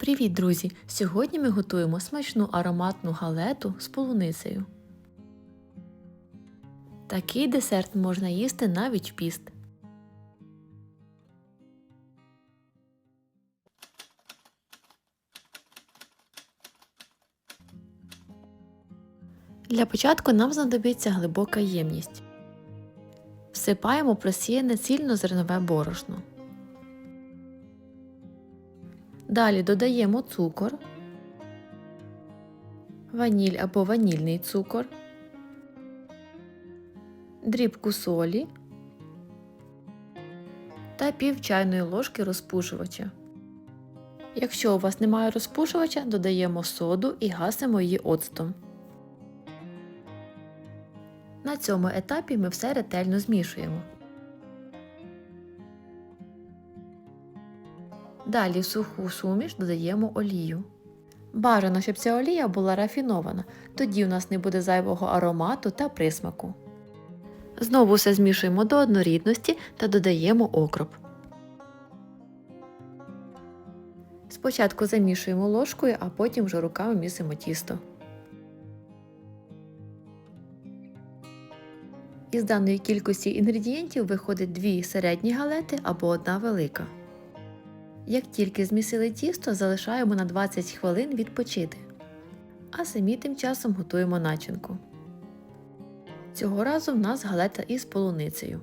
Привіт, друзі! Сьогодні ми готуємо смачну ароматну галету з полуницею. Такий десерт можна їсти навіть в піст. Для початку нам знадобиться глибока ємність. Всипаємо просіяне цільнозернове борошно. Далі додаємо цукор, ваніль або ванільний цукор, дрібку солі та пів чайної ложки розпушувача. Якщо у вас немає розпушувача, додаємо соду і гасимо її оцтом. На цьому етапі ми все ретельно змішуємо. Далі в суху суміш додаємо олію. Бажано, щоб ця олія була рафінована, тоді у нас не буде зайвого аромату та присмаку. Знову все змішуємо до однорідності та додаємо окроп. Спочатку замішуємо ложкою, а потім вже руками місимо тісто. Із даної кількості інгредієнтів виходить дві середні галети або одна велика. Як тільки змісили тісто, залишаємо на 20 хвилин відпочити. А самі тим часом готуємо начинку. Цього разу в нас галета із полуницею.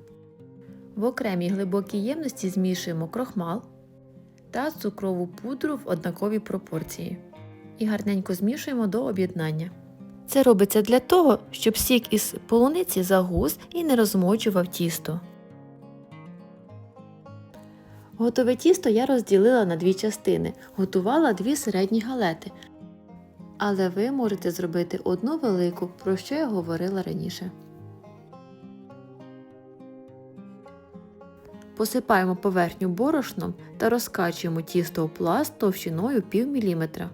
В окремій глибокій ємності змішуємо крохмал та цукрову пудру в однаковій пропорції. І гарненько змішуємо до об'єднання. Це робиться для того, щоб сік із полуниці загус і не розмочував тісто. Готове тісто я розділила на дві частини, готувала дві середні галети. Але ви можете зробити одну велику, про що я говорила раніше. Посипаємо поверхню борошном та розкачуємо тісто у пласт товщиною пів міліметра.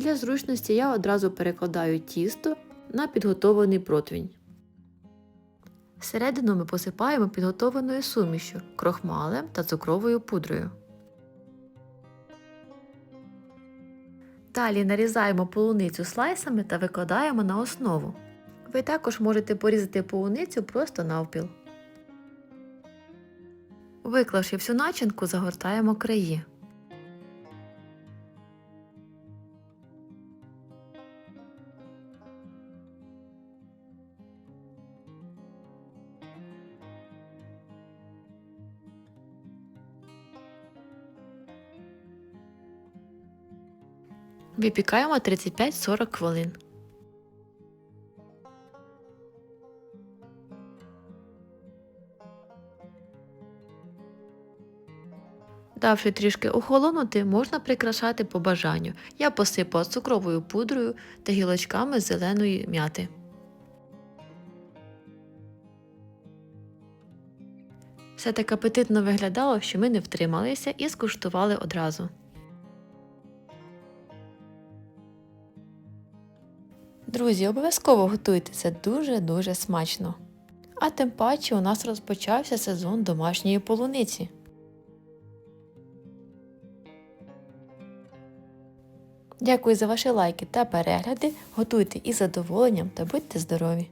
Для зручності я одразу перекладаю тісто на підготовлений противень. Всередину ми посипаємо підготованою сумішю, крохмалем та цукровою пудрою. Далі нарізаємо полуницю слайсами та викладаємо на основу. Ви також можете порізати полуницю просто навпіл. Виклавши всю начинку, загортаємо краї. Випікаємо 35-40 хвилин. Давши трішки охолонути, можна прикрашати по бажанню. Я посипала цукровою пудрою та гілочками зеленої м'яти. Все так апетитно виглядало, що ми не втрималися і скуштували одразу. Друзі, обов'язково готуйте це дуже-дуже смачно. А тим паче у нас розпочався сезон домашньої полуниці. Дякую за ваші лайки та перегляди. Готуйте із задоволенням та будьте здорові!